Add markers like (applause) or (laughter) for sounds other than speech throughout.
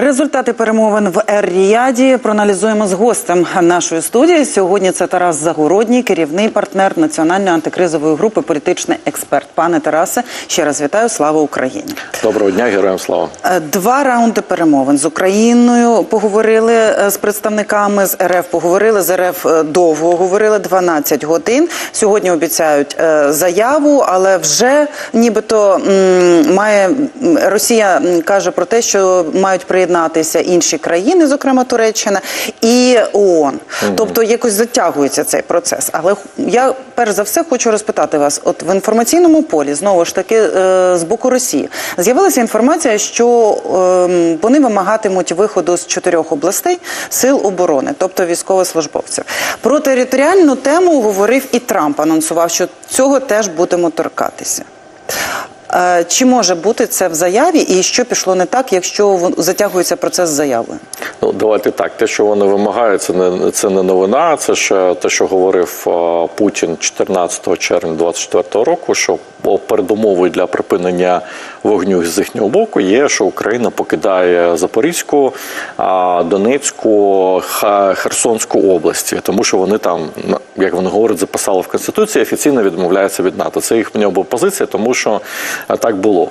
Результати перемовин в Ер-Ріяді проаналізуємо з гостем нашої студії. Сьогодні це Тарас Загородній, керівний партнер національної антикризової групи, політичний експерт. Пане Тарасе, ще раз вітаю. Слава Україні! Доброго дня, героям слава. Е, Два раунди перемовин з Україною поговорили е, з представниками з РФ. Поговорили з РФ е, довго. Говорили 12 годин. Сьогодні обіцяють заяву, але вже нібито має Росія каже про те, що мають приєднатися інші країни, зокрема Туреччина і ООН. Тобто якось затягується цей процес. Але я перш за все хочу розпитати вас: от в інформаційному полі знову ж таки е, з боку Росії з'явилася інформація, що ем, вони вимагатимуть виходу з чотирьох областей сил оборони, тобто військовослужбовців. Про територіальну тему говорив і Трамп. Анонсував, що цього теж будемо торкатися. Е, Чи може бути це в заяві, і що пішло не так, якщо затягується процес з заявою? Ну давайте так. Те, що вони вимагають, це не це не новина. Це ще те, що говорив Путін 14 червня 24 року. Що передумовою для припинення вогню з їхнього боку є, що Україна покидає Запорізьку, Донецьку, Херсонську області, тому що вони там, як вони говорять, записали в конституції, офіційно відмовляються від НАТО. Це їхня позиція, тому що так було.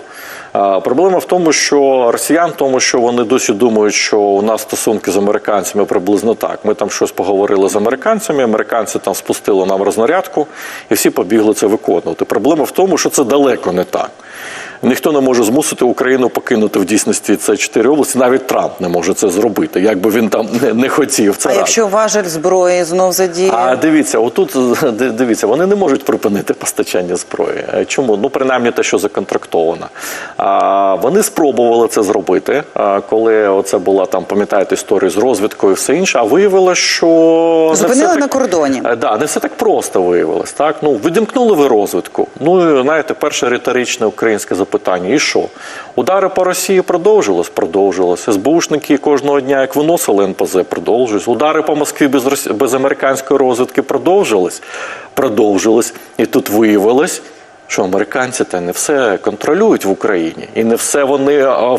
Проблема в тому, що росіян, тому що вони досі думають, що у нас стосунки з американцями приблизно так. Ми там щось поговорили з американцями, американці там спустили нам рознарядку, і всі побігли це виконувати. Проблема в тому, що це далеко не так. Ніхто не може змусити Україну покинути в дійсності це чотири області. Навіть Трамп не може це зробити, як би він там не, не хотів. Це А раз. якщо важель зброї знов задіє? А дивіться, отут (laughs) дивіться, вони не можуть припинити постачання зброї. Е, Чому? Ну принаймні те, що законтрактовано. А вони спробували це зробити, коли оце була там, пам'ятаєте, історію з розвідкою і все інше. А виявилося, що Зупинили все на кордоні. Е, Да, не все так просто виявилось. Так ну відімкнули ви розвідку. Ну і знаєте, перше риторичне українське запитання: і що? Удари по Росії продовжились? Продовжилось. СБУшники кожного дня, як виносили НПЗ, продовжились. Удари по Москві без без американської розвідки продовжились? Продовжились. І тут виявилось. Що американці та не все контролюють в Україні, і не все вони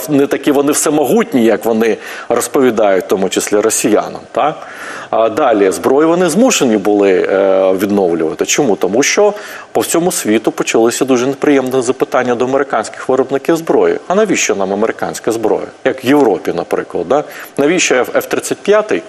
не такі вони всемогутні, як вони розповідають, в тому числі росіянам. Так а далі зброю вони змушені були е, відновлювати. Чому? Тому що по всьому світу почалися дуже неприємні запитання до американських виробників зброї. А навіщо нам американська зброя? Як в Європі, наприклад, да? навіщо F-35?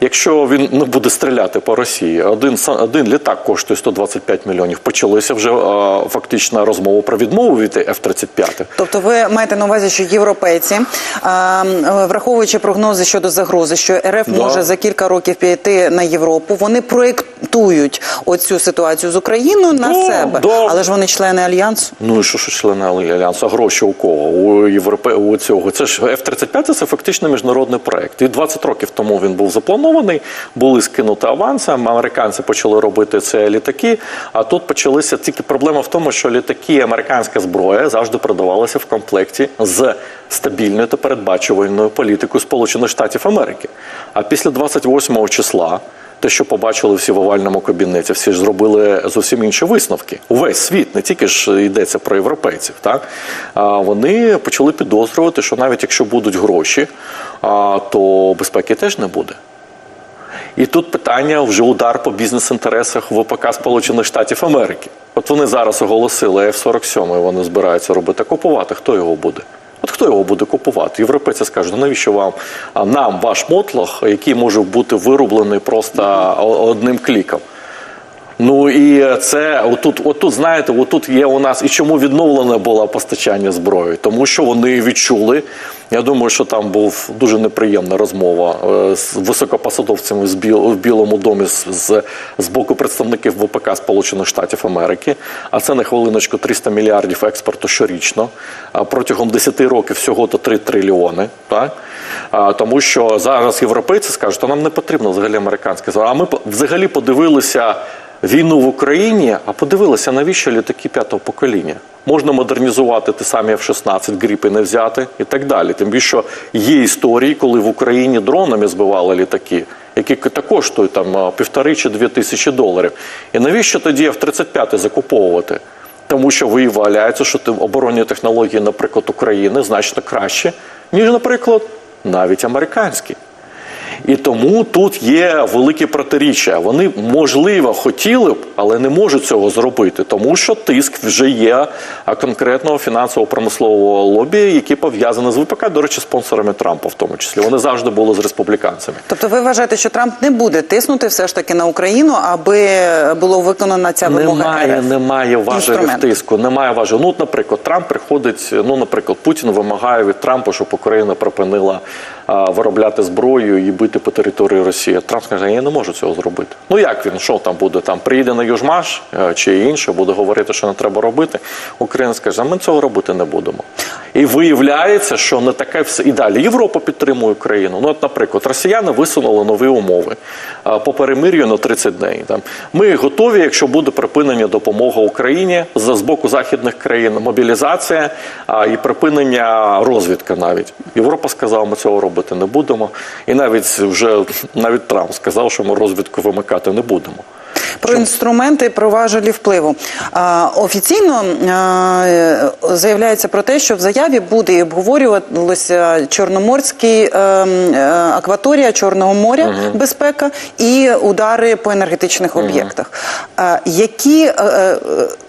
Якщо він не буде стріляти по Росії, один один літак коштує 125 мільйонів. Почалися вже е, фактично розмова про відмову від F-35. Тобто ви маєте на увазі, що європейці, а, враховуючи прогнози щодо загрози, що РФ Да. може за кілька років піти на Європу, вони проєктують оцю ситуацію з Україною на Да, себе, да. але ж вони члени альянсу. Ну і що ж члени альянсу? А гроші у кого? У Європе у цього. Це ж F-35 це фактично міжнародний проект. І 20 років тому він був запланований. Були скинути аванси. Американці почали робити це літаки. А тут почалися тільки проблема в тому, що літаки, американська зброя завжди продавалася в комплекті з стабільною та передбачувальною політикою Сполучених Штатів Америки. А після 28 числа. Те, що побачили всі в овальному кабінеті, всі ж зробили зовсім інші висновки. Увесь світ, не тільки ж йдеться про європейців, так а вони почали підозрювати, що навіть якщо будуть гроші, то безпеки теж не буде. І тут питання вже удар по бізнес-інтересах ВПК Сполучених Штатів Америки. От вони зараз оголосили F-47, вони збираються робити купувати. Хто його буде? От хто його буде купувати? Європейці скажуть, «Ну, навіщо вам нам ваш мотлох, який може бути вироблений просто одним кліком? Ну і це отут, отут, знаєте, отут є у нас і чому відновлене було постачання зброї, тому що вони відчули. Я думаю, що там був дуже неприємна розмова е, з високопосадовцями в Білому домі з, з, боку представників ВПК Сполучених Штатів Америки. А це на хвилиночку 300 мільярдів експорту щорічно. Протягом 10 років всього то 3 трильйони. Так? Тому що зараз європейці скажуть, що нам не потрібно взагалі американське. А ми взагалі подивилися війну в Україні, а подивилися, навіщо літаки п'ятого покоління. Можна модернізувати ті самі F-16, гріпи не взяти і так далі. Тим більше є історії, коли в Україні дронами збивали літаки, які також там півтори чи дві тисячі доларів. І навіщо тоді F-35 закуповувати? Тому що виявляється, що оборонні технології, наприклад, України значно краще, ніж, наприклад, навіть американський. І тому тут є великі протиріччя. Вони можливо хотіли б, але не можуть цього зробити, тому що тиск вже є конкретного фінансово-промислового лобі, які пов'язані з ВПК, до речі, спонсорами Трампа, в тому числі. Вони завжди були з республіканцями. Тобто ви вважаєте, що Трамп не буде тиснути все ж таки на Україну, аби було виконана ця вимога Немає, РФ? немає важелів тиску, немає важелів. Ну, наприклад, Трамп приходить. Ну, наприклад, Путін вимагає від Трампа, щоб Україна припинила а, виробляти зброю і бити по території Росії. Трамп каже, я не можу цього зробити. Ну як він? Що там буде? Там приїде на Южмаш е, чи інше, буде говорити, що не треба робити. Україна скаже, ми цього робити не будемо. І виявляється, що не таке все. І далі Європа підтримує Україну. Ну, от, наприклад, росіяни висунули нові умови а, по перемир'ю на 30 днів. Там ми готові, якщо буде припинення допомоги Україні з, боку західних країн, мобілізація а, і припинення розвідки навіть. Європа сказала, ми цього робити не будемо. І навіть вже навіть Трамп сказав, що ми розвідку вимикати не будемо. Про інструменти, про важелі впливу. А, офіційно а, заявляється про те, що в заяві буде і обговорювалося Чорноморський е, е, акваторія Чорного моря, безпека і удари по енергетичних об'єктах. Які, е, е,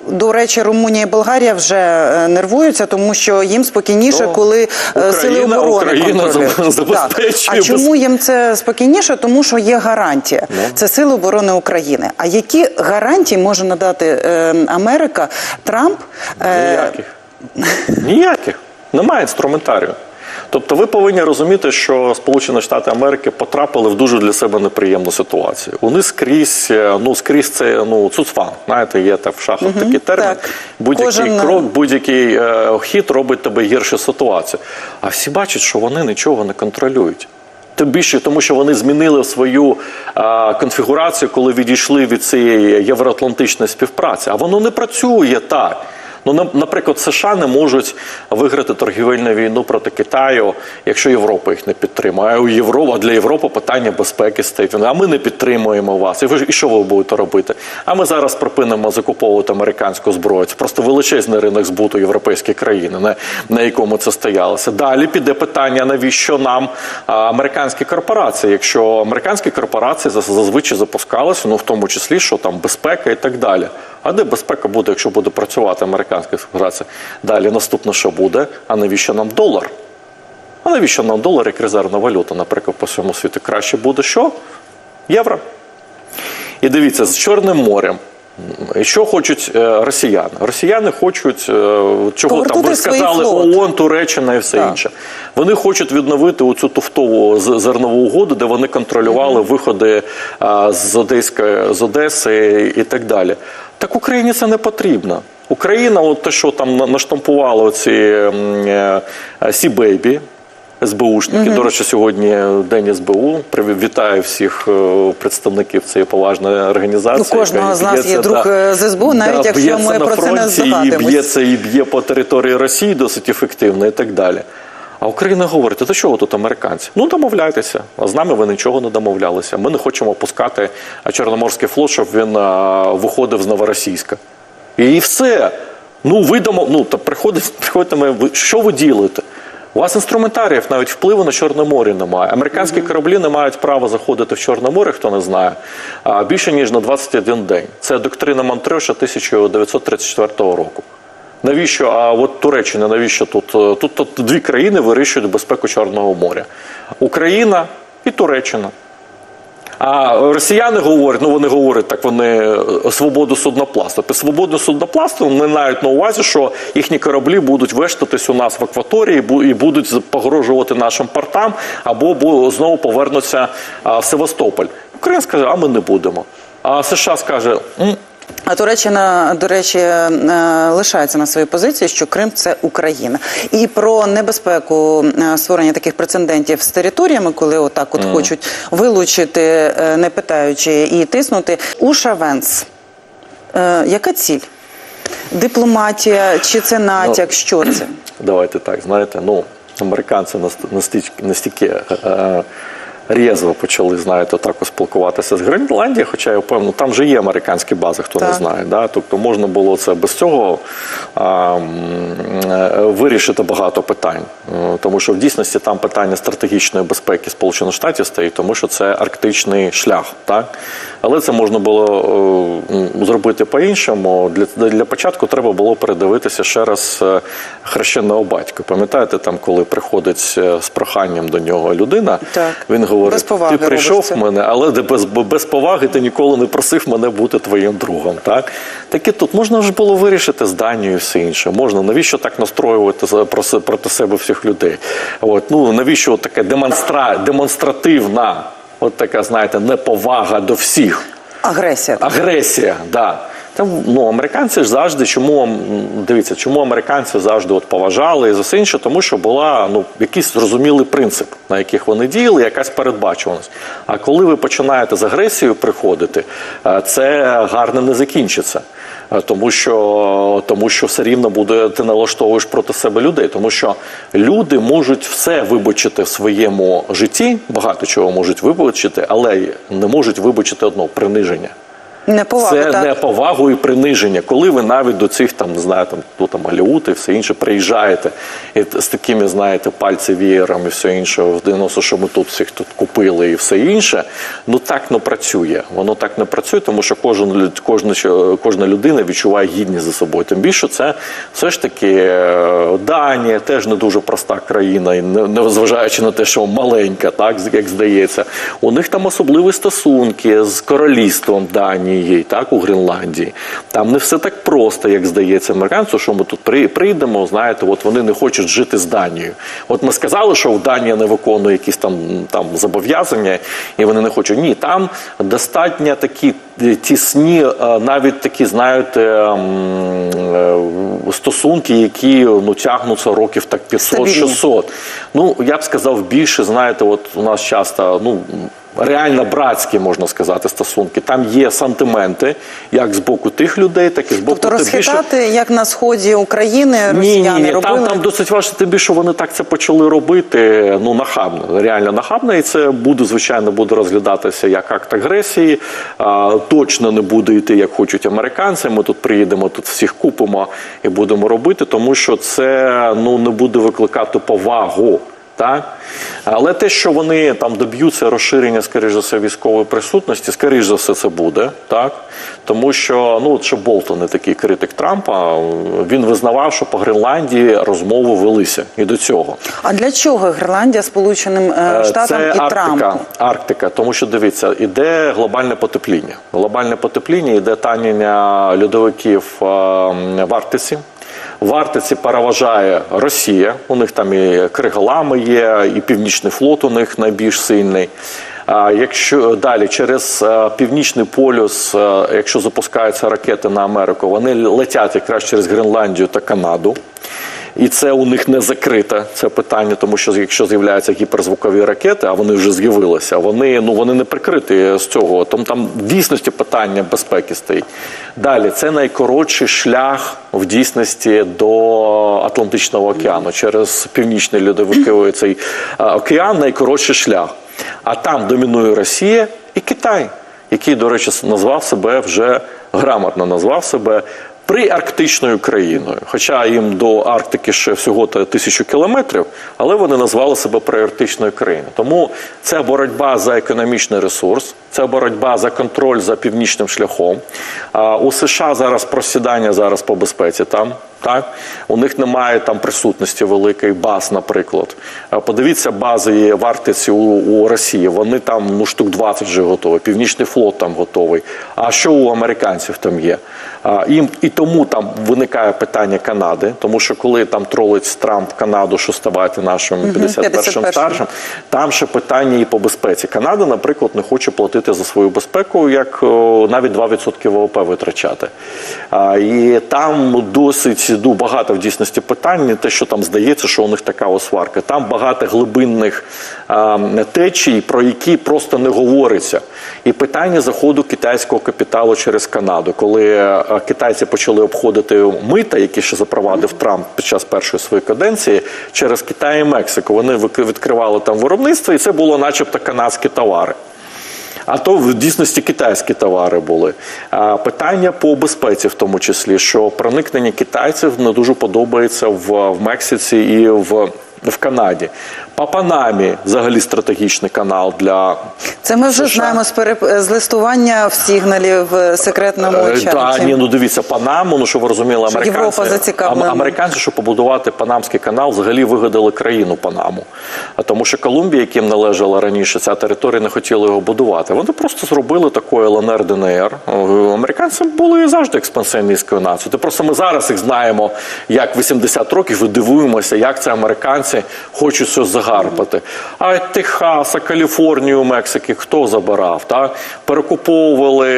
до речі, Румунія і Болгарія вже е, нервуються, тому що їм спокійніше, Ну, коли е, сили оборони Україна контролюють. (laughs) Так. А чому їм це спокійніше? Тому що є гарантія. Це Сили оборони України. А які гарантії може надати е, Америка Трамп? Е, Ніяких. Ніяких. Немає інструментарію. Тобто ви повинні розуміти, що Сполучені Штати Америки потрапили в дуже для себе неприємну ситуацію. Вони скрізь, е, ну скрізь це ну цуцфан. Знаєте, є так в шахах такий термін. так. Будь-який Кожен- крок, будь-який е, хід робить тебе гірше ситуацію. А всі бачать, що вони нічого не контролюють. Тим більше, тому що вони змінили свою а, конфігурацію, коли відійшли від цієї євроатлантичної співпраці. А воно не працює так. Ну, наприклад, США не можуть виграти торгівельну війну проти Китаю, якщо Європа їх не підтримує. А у Європи, а для Європи питання безпеки стоїть. А ми не підтримуємо вас. І ви і що ви будете робити? А ми зараз припинимо закуповувати американську зброю. Це просто величезний ринок збуту європейських країн, на, на якому це стоялося. Далі піде питання, навіщо нам американські корпорації, якщо американські корпорації заз- зазвичай запускалися, ну в тому числі, що там безпека і так далі. А де безпека буде, якщо буде працювати американська корпорація? Далі наступне, що буде? А навіщо нам долар? А навіщо нам долар як резервна валюта? Наприклад, по всьому світу краще буде що? Євро. І дивіться, з Чорним морем. Що хочуть е, росіяни? Росіяни хочуть, е, чого там ви сказали. ООН, Туреччина і все Так. інше. Вони хочуть відновити оцю туфтову зернову угоду, де вони контролювали виходи з, Одеської, з Одеси і так далі. Так Україні це не потрібно. Україна, от те, що там на- наштампували оці м, е, е, Сі-Бейбі, СБУшники. До речі, сьогодні день СБУ. Вітаю всіх е, представників цієї поважної організації. У кожного з нас є друг, да, е, з СБУ, навіть якщо ми на про це не фронті, І б'ється і б'є по території Росії досить ефективно і так далі. А Україна говорить, то чого тут американці? Ну домовляйтеся. А з нами ви нічого не домовлялися. Ми не хочемо пускати Чорноморський флот, щоб він а, виходив з Новоросійська. І все. Ну, ви домов... ну, та приходить, (laughs) приходите ми, що ви ділите? У вас інструментаріїв навіть впливу на Чорне море немає. Американські кораблі не мають права заходити в Чорне море, хто не знає, а, більше ніж на 21 день. Це доктрина Монтреша 1934 року. Навіщо? А от Туреччина, навіщо тут? Е, Тут, тут дві країни вирішують безпеку Чорного моря: Україна і Туреччина. А росіяни говорять, ну вони говорять так, вони е, свободу суднопласту. Під свободу суднопласту вони мають на увазі, що їхні кораблі будуть вештатись у нас в акваторії і будуть погрожувати нашим портам, або знову повернуться в Севастополь. Україна скаже, а ми не будемо. А США скаже, «М, А Туреччина, до речі, е, лишається на своїй позиції, що Крим це Україна. І про небезпеку е, створення таких прецедентів з територіями, коли отак от хочуть вилучити, е, не питаючи і тиснути. Уша Венс. Яка ціль? Дипломатія чи це натяк? Що це? (clears throat) Давайте так, знаєте, ну, американці настільки, настільки е, різво почали, знаєте, так спілкуватися з Гренландією, хоча я впевнений, там же є американські бази, хто не знає. Да? Тобто можна було це без цього а, е, вирішити багато питань. Е, Тому що в дійсності там питання стратегічної безпеки Сполучених Штатів стоїть, тому що це арктичний шлях. Так? Але це можна було е, зробити по-іншому. Для, для початку треба було передивитися ще раз хрещеного батька. Пам'ятаєте, там, коли приходить з проханням до нього людина, Так. він говорить: Без поваги ти прийшов в мене, але без, без поваги ти ніколи не просив мене бути твоїм другом. Так? Так і тут можна ж було вирішити з Данією і все інше. Можна, навіщо так настроювати проти себе всіх людей? От, ну, навіщо таке демонстра, демонстративна, от така, знаєте, неповага до всіх. Агресія. Агресія, да. Там, ну, американці ж завжди, чому дивіться, чому американці завжди от поважали і за все інше, тому що була ну, якийсь зрозумілий принцип, на яких вони діяли, якась передбачуваність. А коли ви починаєте з агресією приходити, е, це гарно не закінчиться. Е, Тому що, тому що все рівно буде, ти налаштовуєш проти себе людей. Тому що люди можуть все вибачити в своєму житті, багато чого можуть вибачити, але не можуть вибачити одного приниження. Неповага, Це так. неповагу і приниження. Коли ви навіть до цих там не знаю, там там Голлівуд і все інше приїжджаєте і з такими, знаєте, пальці вієром і все інше, в 90, що ми тут всіх тут купили і все інше. Ну так не працює. Воно так не працює, тому що кожен кожна, кожна людина відчуває гідність за собою. Тим більше це все ж таки е, Данія, теж не дуже проста країна, і не, не зважаючи на те, що маленька, так як здається. У них там особливі стосунки з королівством Данії, так у Гренландії. Там не все так просто, як здається американцю, що ми тут при- прийдемо. Знаєте, от вони не хочуть жити з Данією. От ми сказали, що Данія не виконує якісь там, там зобов'язання, і вони не хочуть. Ні, там достатньо такі е, тісні, е, навіть такі, знаєте, е, стосунки, які ну тягнуться років так 500 Стабільні. 600. Ну я б сказав більше. Знаєте, от у нас часто ну. Реально братські можна сказати стосунки. Там є сантименти, як з боку тих людей, так і з боку Тобто більше- розхитати, як на сході України росіяни ні, ні. робили. Там, там досить важко, тим більше вони так це почали робити. Ну нахабно, реально нахабно, і це буде звичайно буде розглядатися як акт агресії. А, точно не буде йти, як хочуть американці. Ми тут приїдемо, тут всіх купимо і будемо робити, тому що це ну не буде викликати повагу. Так? Але те, що вони там доб'ються розширення, скоріш за все, військової присутності, скоріш за все, це буде. Так? Тому що, ну, от ще Болтон, не такий критик Трампа, він визнавав, що по Гренландії розмови велися і до цього. А для чого Гренландія Сполученим е, Е, Штатам Це і Арктика, Трампу? Арктика, тому що дивіться, іде глобальне потепління. Глобальне потепління іде танення льодовиків е, в Арктиці. В переважає Росія. У них там і Криголами є, і Північний флот у них найбільш сильний. А якщо далі через е, північний полюс, е, якщо запускаються ракети на Америку, вони летять якраз через Гренландію та Канаду. І це у них не закрите це питання, тому що якщо з'являються гіперзвукові ракети, а вони вже з'явилися, вони ну вони не прикриті з цього. Тому там в дійсності питання безпеки стоїть. Далі це найкоротший шлях в дійсності до Атлантичного океану через північний льодовиковий (clears throat) цей океан найкоротший шлях. А там домінує Росія і Китай, який, до речі, назвав себе вже грамотно назвав себе приарктичною країною. Хоча їм до Арктики ще всього тисячу кілометрів, але вони назвали себе приарктичною країною. Тому це боротьба за економічний ресурс, це боротьба за контроль за північним шляхом. А у США зараз просідання зараз по безпеці там. Так, у них немає там присутності великої баз, наприклад. Подивіться, бази в Арктиці у, у Росії. Вони там ну штук 20 вже готові. Північний флот там готовий. А що у американців там є? А, їм і тому там виникає питання Канади, тому що коли там тролить Трамп Канаду, що ставати нашим 51-м 51-м. старшим, там ще питання і по безпеці. Канада, наприклад, не хоче платити за свою безпеку, як о, навіть 2% ВВП витрачати. А, і там досить ду- багато в дійсності питань, не те, що там здається, що у них така ось сварка. Там багато глибинних а, течій, про які просто не говориться. І питання заходу китайського капіталу через Канаду, коли е, китайці почали обходити мита, які ще запровадив Трамп під час першої своєї каденції, через Китай і Мексику. Вони відкривали там виробництво, і це було, начебто, канадські товари. А то в дійсності китайські товари були. Питання по безпеці, в тому числі, що проникнення китайців не дуже подобається в, в Мексиці і в, в Канаді. По Панамі взагалі стратегічний канал для Це ми вже США. знаємо з, переп... з листування в сигналі в секретному Е. Да, ні, ну дивіться, Панаму, ну що ви розуміли, американці, Європа зацікавлена. американці, щоб побудувати Панамський канал, взагалі вигадали країну Панаму. А Тому що Колумбія, яким належала раніше, ця територія не хотіла його будувати. Вони просто зробили такою ЛНР ДНР. Американці були завжди експансіоністською нацією. Просто ми зараз їх знаємо як 80 років і дивуємося, як це американці хочуть щось загарбати. А Техаса, Каліфорнію, Мексики хто забирав? Так? Перекуповували,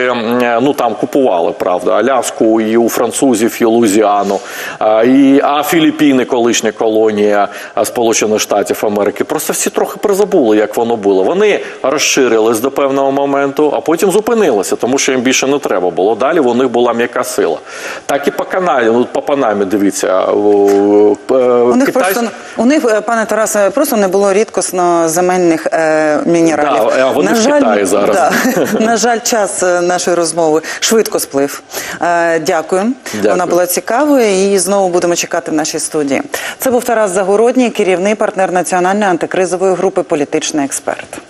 е, ну там купували, правда, Аляску і у французів, і Лузіану, і, а Філіппіни, колишня колонія Сполучених Штатів Америки. Просто всі трохи призабули, як воно було. Вони розширились до певного моменту, а потім зупинилися, тому що їм більше не треба було. Далі у них була м'яка сила. Так і по каналі, ну по Панамі, дивіться. е, У них китайсь- просто у них, е, пане Тарасе, просто не було рідкосно земельних е, мінералів. Да, вони в Китаї зараз. Да, (laughs) на жаль, час е, нашої розмови швидко сплив. Е, дякую. Дякую. Вона була цікавою і знову будемо чекати в нашій студії. Це був Тарас Загородній, керівний партнер національної антикризової групи політичний експерт.